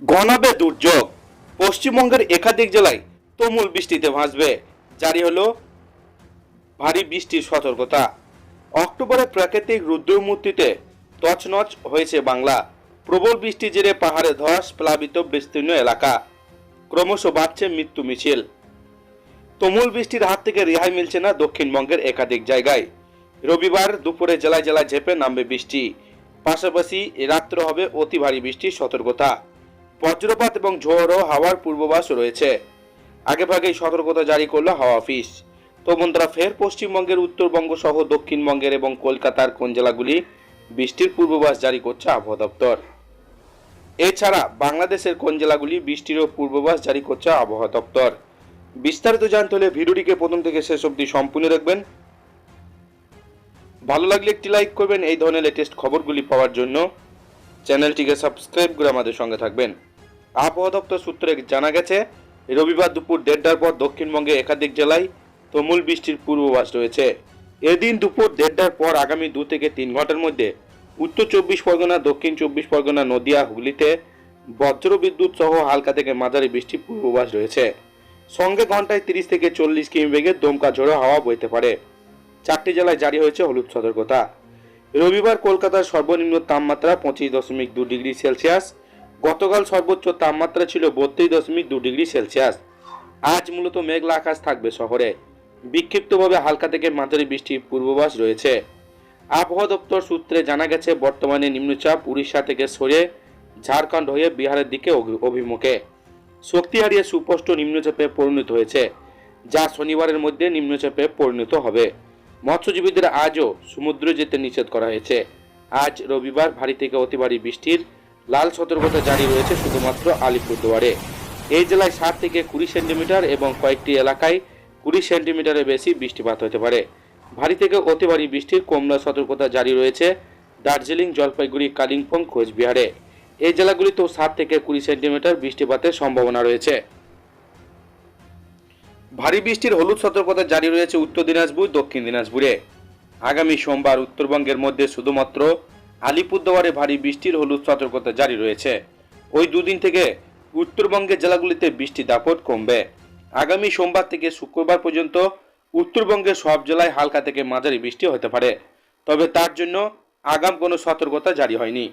ঘনাবে দুর্যোগ। পশ্চিমবঙ্গের একাধিক জেলায় তুমুল বৃষ্টিতে ভাসবে। জারি হলো ভারী বৃষ্টির সতর্কতা। অক্টোবরে প্রাকৃতিক রুদ্রমূর্তিতে তছনছ হয়েছে বাংলা। প্রবল বৃষ্টি জেরে পাহাড়ে ধস প্লাবিত বিস্তীর্ণ এলাকা। ক্রমশ বাড়ছে মৃত্যু মিছিল। তুমুল বৃষ্টির হাত থেকে রেহাই মিলছে না দক্ষিণবঙ্গের একাধিক জায়গায়। রবিবার দুপুরে জেলায় জেলায় ঝেপে নামবে বৃষ্টি। পাশাপাশি রাত্র হবে অতি ভারী বৃষ্টির সতর্কতা। বজ্রপাত এবং ঝোড়ো হাওয়ার পূর্বাভাস রয়েছে। আগেভাগেই সতর্কতা জারি করল হাওয়া অফিস। তো বন্ধুরা ফের পশ্চিমবঙ্গের উত্তরবঙ্গ সহ দক্ষিণবঙ্গের এবং কলকাতার কোন জেলাগুলি বৃষ্টির পূর্বাভাস জারি করছে আবহাওয়া দপ্তর? এছাড়া বাংলাদেশের কোন জেলাগুলি বৃষ্টিরও পূর্বাভাস জারি করছে আবহাওয়া দপ্তর? বিস্তারিত জানতে হলে ভিডিওটিকে প্রথম থেকে শেষ অবধি সম্পূর্ণ দেখবেন। ভালো লাগলে একটি লাইক করবেন, এই ধরনের লেটেস্ট খবরগুলি পাওয়ার জন্য চ্যানেলটিকে সাবস্ক্রাইব করে আমাদের সঙ্গে থাকবেন। আবহাওয়া দপ্তর সূত্রে জানা গেছে, রবিবার দুপুর দেড়টার পর দক্ষিণবঙ্গে একাধিক জেলায় তুমুল বৃষ্টির পূর্বাভাস রয়েছে। এদিন দুপুর দেড়টার পর আগামী দু থেকে তিন ঘণ্টার মধ্যে উত্তর চব্বিশ পরগনা, দক্ষিণ চব্বিশ পরগনা, নদিয়া, হুগলিতে বজ্র বিদ্যুৎ সহ হালকা থেকে মাঝারি বৃষ্টির পূর্বাভাস রয়েছে। সঙ্গে ঘন্টায় তিরিশ থেকে চল্লিশ কিমি বেগে দমকা ঝোড়ো হাওয়া বইতে পারে। চারটি জেলায় জারি হয়েছে হলুদ সতর্কতা। রবিবার কলকাতার সর্বনিম্ন তাপমাত্রা পঁচিশ দশমিক দু ডিগ্রি সেলসিয়াস গতকাল সর্বোচ্চ তাপমাত্রা ছিল বত্রিশ দশমিক দু ডিগ্রি সেলসিয়াস। আজ মূলত মেঘলা আকাশ থাকবে শহরে। বিক্ষিপ্তভাবে হালকা থেকে মাঝারি বৃষ্টির পূর্বাভাস রয়েছে। আবহাওয়া দপ্তর সূত্রে জানা গেছে, বর্তমানে নিম্নচাপ উড়িষ্যা থেকে সরে ঝাড়খণ্ড হয়ে বিহারের দিকে অভিমুখে। শক্তি হারিয়ে সুস্পষ্ট নিম্নচাপে পরিণত হয়েছে, যা শনিবারের মধ্যে নিম্নচাপে পরিণত হবে। মৎস্যজীবীদের আজও সমুদ্র যেতে নিষেধ করা হয়েছে। আজ রবিবার ভারী থেকে অতি ভারী বৃষ্টির লাল সতর্কতা জারি রয়েছে শুধুমাত্র আলিপুরদুয়ারে। এই জেলায় ষাট থেকে কুড়ি সেন্টিমিটার এবং কয়েকটি এলাকায় কুড়ি সেন্টিমিটারের বেশি বৃষ্টিপাত হতে পারে। ভারী থেকে অতি ভারী বৃষ্টির কমলা সতর্কতা জারি রয়েছে দার্জিলিং, জলপাইগুড়ি, কালিম্পং, কোচবিহারে। এই জেলাগুলিতেও সাত থেকে কুড়ি সেন্টিমিটার বৃষ্টিপাতের সম্ভাবনা রয়েছে। ভারী বৃষ্টির হলুদ সতর্কতা জারি রয়েছে উত্তর দিনাজপুর, দক্ষিণ দিনাজপুরে। আগামী সোমবার উত্তরবঙ্গের মধ্যে শুধুমাত্র আলিপুরদুয়ারে ভারী বৃষ্টির হলুদ সতর্কতা জারি রয়েছে। ওই দুদিন থেকে উত্তরবঙ্গের জেলাগুলিতে বৃষ্টি দাপট কমবে। আগামী সোমবার থেকে শুক্রবার পর্যন্ত উত্তরবঙ্গের সব জেলায় হালকা থেকে মাঝারি বৃষ্টি হতে পারে। তবে তার জন্য আগাম কোনো সতর্কতা জারি হয়নি।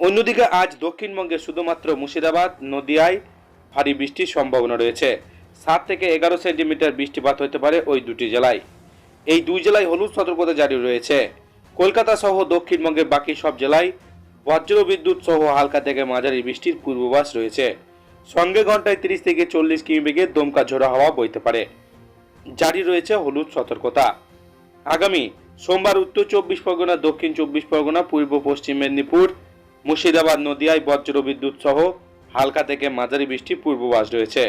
অন্যদিকে আজ দক্ষিণবঙ্গে শুধুমাত্র মুর্শিদাবাদ, নদিয়ায় ভারী বৃষ্টির সম্ভাবনা রয়েছে। সাত থেকে এগারো সেন্টিমিটার বৃষ্টিপাত হতে পারে ওই দুটি জেলায়। এই দুই জেলায় হলুদ সতর্কতা জারি রয়েছে। কলকাতা সহ দক্ষিণবঙ্গের বাকি সব জেলায় বজ্র বিদ্যুৎ সহ হালকা থেকে মাঝারি বৃষ্টির পূর্বাভাস রয়েছে। সঙ্গে ঘন্টায় তিরিশ থেকে চল্লিশ কিমি বেগে দমকা ঝোড়ো হাওয়া বইতে পারে। জারি রয়েছে হলুদ সতর্কতা। আগামী সোমবার উত্তর চব্বিশ পরগনা, দক্ষিণ চব্বিশ পরগনা, পূর্ব পশ্চিম মেদিনীপুর, মুর্শিদাবাদ, নদিয়ায় বজ্র বিদ্যুৎ সহ হালকা থেকে মাঝারি বৃষ্টির পূর্বাভাস রয়েছে।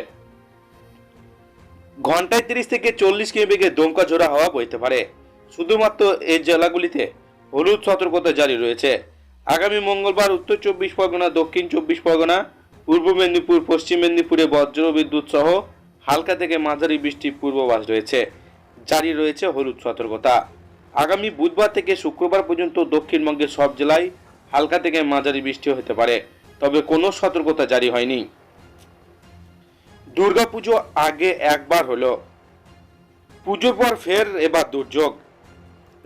ঘন্টায় তিরিশ থেকে চল্লিশ কিমি বেগে দমকা ঝোড়া হাওয়া বইতে পারে। শুধুমাত্র এই জেলাগুলিতে হলুদ সতর্কতা জারি রয়েছে। আগামী মঙ্গলবার উত্তর চব্বিশ পরগনা, দক্ষিণ চব্বিশ পরগনা, পূর্ব মেদিনীপুর, পশ্চিম মেদিনীপুরে বজ্র বিদ্যুৎ সহ হালকা থেকে মাঝারি বৃষ্টির পূর্বাভাস রয়েছে। জারি রয়েছে হলুদ সতর্কতা। আগামী বুধবার থেকে শুক্রবার পর্যন্ত দক্ষিণবঙ্গের সব জেলায় হালকা থেকে মাঝারি বৃষ্টি হতে পারে, তবে কোনো সতর্কতা জারি হয়নি। দুর্গাপুজো আগে একবার হলো। পুজোর পর ফের এবার দুর্যোগ।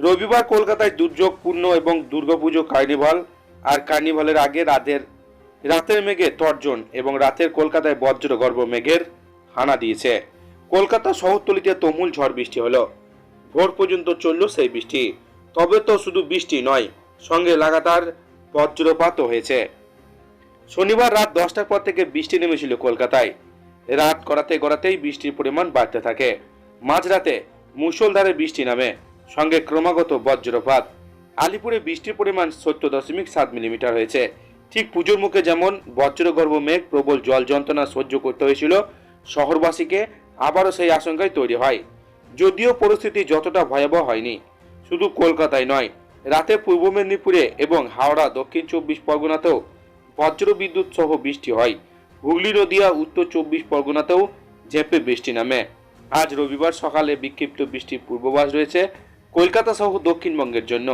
রবিবার কলকাতায় দুর্যোগপূর্ণ এবং দুর্গাপুজো, কার্নিভাল। আর কার্নিভালের আগে রাতের রাতের মেঘে তর্জন এবং রাতের কলকাতায় বজ্র গর্ভ মেঘের হানা দিয়েছে। কলকাতা শহরতলিতে তুমুল ঝড় বৃষ্টি হলো। ভোর পর্যন্ত চলল সেই বৃষ্টি। তবে তো শুধু বৃষ্টি নয়, সঙ্গে লাগাতার বজ্রপাতও হয়েছে। শনিবার রাত দশটার পর থেকে বৃষ্টি নেমেছিল কলকাতায়। রাত গড়াতে গড়াতেই বৃষ্টির পরিমাণ বাড়তে থাকে। মাঝরাতে মুষলধারে বৃষ্টি নামে। সঙ্গে ক্রমাগত বজ্রপাত। আলিপুরে বৃষ্টির পরিমাণ সত্তর দশমিক সাত মিলিমিটার হয়েছে। ঠিক পুজোর মুখে যেমন বজ্রগর্ভ মেঘ, প্রবল জল যন্ত্রণা সহ্য করতে হয়েছিল, শহরবাসীকে আবারও সেই আশঙ্কায় তৈরি হয়। যদিও পরিস্থিতি যতটা ভয়াবহ হয়নি, শুধু কলকাতায় নয়, রাতে পূর্ব মেদিনীপুরে এবং হাওড়া দক্ষিণ চব্বিশ পরগনাতেও বজ্র বিদ্যুৎ সহ বৃষ্টি হয়। হুগলি, নদিয়া, উত্তর চব্বিশ পরগনাতেও ঝেঁপে বৃষ্টি নামে। আজ রবিবার সকালে বিক্ষিপ্ত বৃষ্টির পূর্বাভাস রয়েছে। কলকাতা সহ দক্ষিণবঙ্গের জন্য।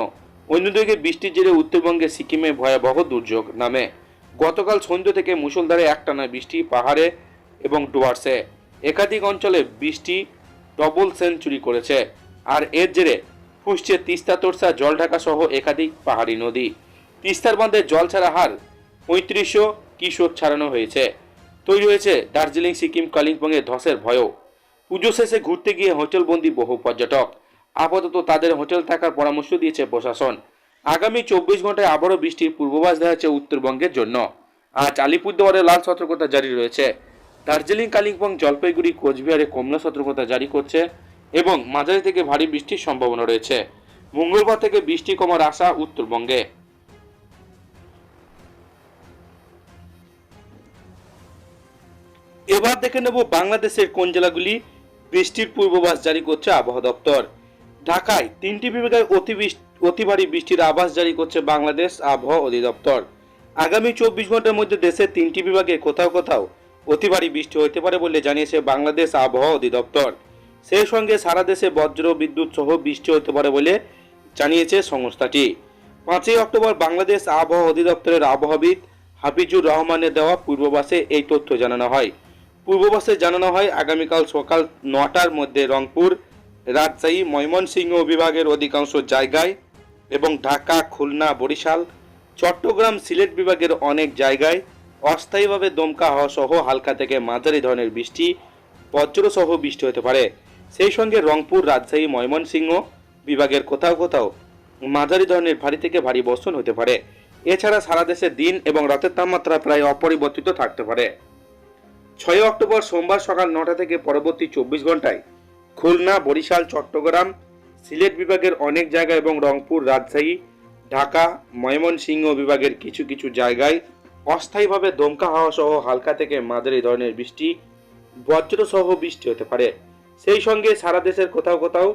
অন্যদিকে বৃষ্টির জেরে উত্তরবঙ্গে সিকিমে ভয়াবহ দুর্যোগ নামে। গতকাল সন্ধ্যে থেকে মুষলধারে একটানা বৃষ্টি পাহাড়ে এবং ডুয়ার্সে। একাধিক অঞ্চলে বৃষ্টি ডবল সেঞ্চুরি করেছে। আর এর জেরে ফুসছে তিস্তা, তোরসা, জলঢাকা সহ একাধিক পাহাড়ি নদী। তিস্তার বাঁধে জল ছাড়া হার পঁয়ত্রিশশো কিশোর ছাড়ানো হয়েছে। তৈরি হয়েছে দার্জিলিং, সিকিম কালিম্পংয়ে ধসের ভয়ও। পুজো শেষে ঘুরতে গিয়ে হোটেলবন্দি বহু পর্যটক। আপাতত তাদের হোটেল থাকার পরামর্শ দিয়েছে প্রশাসন। আগামী চব্বিশ ঘন্টায় আবারও বৃষ্টির পূর্বাভাস দেওয়া হয়েছে উত্তরবঙ্গের জন্য। আজ আলিপুরদুয়ারে লাল সতর্কতা জারি রয়েছে। দার্জিলিং, কালিম্পং, জলপাইগুড়ি, কোচবিহারে কমলা সতর্কতা জারি করছে এবং মাঝারি থেকে ভারী বৃষ্টির সম্ভাবনা রয়েছে। মঙ্গলবার থেকে বৃষ্টি কমার আশা উত্তরবঙ্গে। এবার দেখে নেব বাংলাদেশের কোন জেলাগুলি বৃষ্টির পূর্বাভাস জারি করছে আবহাওয়া দপ্তর। ঢাকায় তিনটি বিভাগে অতি বৃষ্টি বৃষ্টির আভাস জারি করছে বাংলাদেশ আবহাওয়া অধিদপ্তর। আগামী চব্বিশ ঘণ্টার মধ্যে দেশের তিনটি বিভাগে কোথাও কোথাও অতি ভারী বৃষ্টি হতে পারে বলে জানিয়েছে বাংলাদেশ আবহাওয়া অধিদপ্তর। সেই সঙ্গে সারা দেশে বজ্র বিদ্যুৎ সহ বৃষ্টি হতে পারে বলে জানিয়েছে সংস্থাটি। পাঁচই অক্টোবর বাংলাদেশ আবহাওয়া অধিদপ্তরের আবহাওয়াবিদ হাফিজুর রহমানের দেওয়া পূর্ববাসে এই তথ্য জানানো হয়। পূর্ববাসে জানানো হয়, আগামীকাল সকাল নটার মধ্যে রংপুর রাজশাহী ময়মনসিংহ বিভাগের অধিকাংশ জায়গায় এবং ঢাকা, খুলনা, বরিশাল, চট্টগ্রাম, সিলেট বিভাগের অনেক জায়গায় অস্থায়ীভাবে দমকা হওয়া সহ হালকা থেকে মাঝারি ধরনের বৃষ্টি, বজ্রসহ বৃষ্টি হতে পারে। সেই সঙ্গে রংপুর, রাজশাহী, ময়মনসিংহ বিভাগের কোথাও কোথাও মাঝারি ধরনের ভারী থেকে ভারী বর্ষণ হতে পারে। এছাড়া সারা দেশে দিন এবং রাতের তাপমাত্রা প্রায় অপরিবর্তিত থাকতে পারে। ছয় অক্টোবর সোমবার সকাল নটা থেকে পরবর্তী চব্বিশ ঘন্টায় খুলনা, বরিশাল, চট্টগ্রাম, সিলেট বিভাগের অনেক জায়গা এবং রংপুর, রাজশাহী, ঢাকা, ময়মনসিংহ বিভাগের কিছু কিছু জায়গায় অস্থায়ীভাবে দমকা হাওয়া সহ হালকা থেকে মাঝারি ধরনের বৃষ্টি বজ্র সহ বৃষ্টি হতে পারে। সেই সঙ্গে সারা দেশের কোথাও কোথাও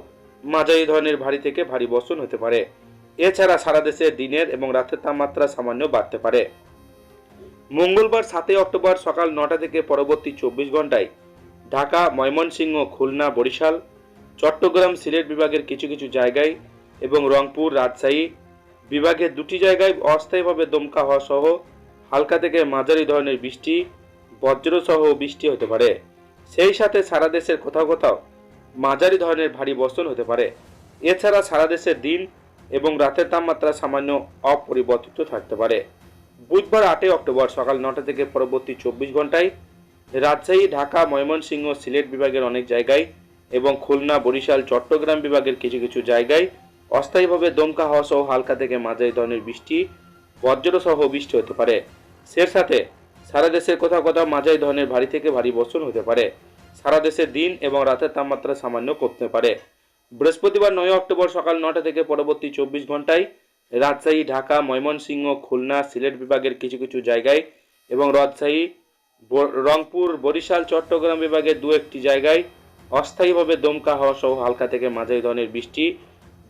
মাঝারি ধরনের ভারী থেকে ভারী বর্ষণ হতে পারে। এছাড়া সারা দেশে দিনের এবং রাতের তাপমাত্রা সামান্য বাড়তে পারে। মঙ্গলবার সাতই অক্টোবর সকাল নটা থেকে পরবর্তী চব্বিশ ঘন্টায় ঢাকা, ময়মনসিংহ, খুলনা, বরিশাল, চট্টগ্রাম সিলেট বিভাগের কিছু কিছু জায়গায় এবং রংপুর, রাজশাহী বিভাগের দুটি জায়গায় অস্থায়ীভাবে দমকা হওয়া সহ হালকা থেকে মাঝারি ধরনের বৃষ্টি, বজ্রসহ বৃষ্টি হতে পারে। সেই সাথে সারা দেশের কোথাও কোথাও মাঝারি ধরনের ভারী বর্ষণ হতে পারে। এছাড়া সারা দেশের দিন এবং রাতের তাপমাত্রা সামান্য অপরিবর্তিত থাকতে পারে। বুধবার আটই অক্টোবর সকাল নটা থেকে পরবর্তী চব্বিশ ঘন্টায় রাজশাহী, ঢাকা, ময়মনসিংহ, সিলেট বিভাগের অনেক জায়গায় এবং খুলনা, বরিশাল, চট্টগ্রাম বিভাগের কিছু কিছু জায়গায় অস্থায়ীভাবে দমকা হওয়া সহ হালকা থেকে মাঝারি ধরনের বৃষ্টি বজ্র সহ বৃষ্টি হতে পারে। সে সাথে সারা দেশের কোথাও কোথাও মাঝারি ধরনের ভারী থেকে ভারী বর্ষণ হতে পারে। সারা দেশে দিন এবং রাতের তাপমাত্রা সামান্য কমতে পারে। বৃহস্পতিবার নয় অক্টোবর সকাল নটা থেকে পরবর্তী চব্বিশ ঘন্টায় রাজশাহী, ঢাকা, ময়মনসিংহ, খুলনা, সিলেট বিভাগের কিছু কিছু জায়গায় এবং রাজশাহী রংপুর, বরিশাল, চট্টগ্রাম বিভাগের দু একটি জায়গায় অস্থায়ীভাবে দমকা হওয়া সহ হালকা থেকে মাঝারি ধরনের বৃষ্টি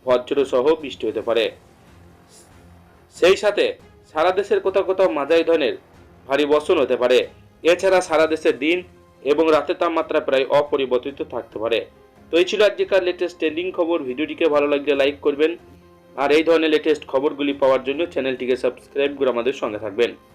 বজ্র সহ বৃষ্টি হতে পারে। সেই সাথে সারা দেশের কোথাও কোথাও মাঝারি ধরনের ভারী বর্ষণ হতে পারে। এছাড়া সারা দেশের দিন এবং রাতের তাপমাত্রা প্রায় অপরিবর্তিত থাকতে পারে। তো এই ছিল আজকেকার লেটেস্ট ট্রেন্ডিং খবর। ভিডিওটিকে ভালো লাগলে লাইক করবেন। আর এই ধরনের লেটেস্ট খবরগুলি পাওয়ার জন্য চ্যানেলটিকে সাবস্ক্রাইব করে আমাদের সঙ্গে থাকবেন।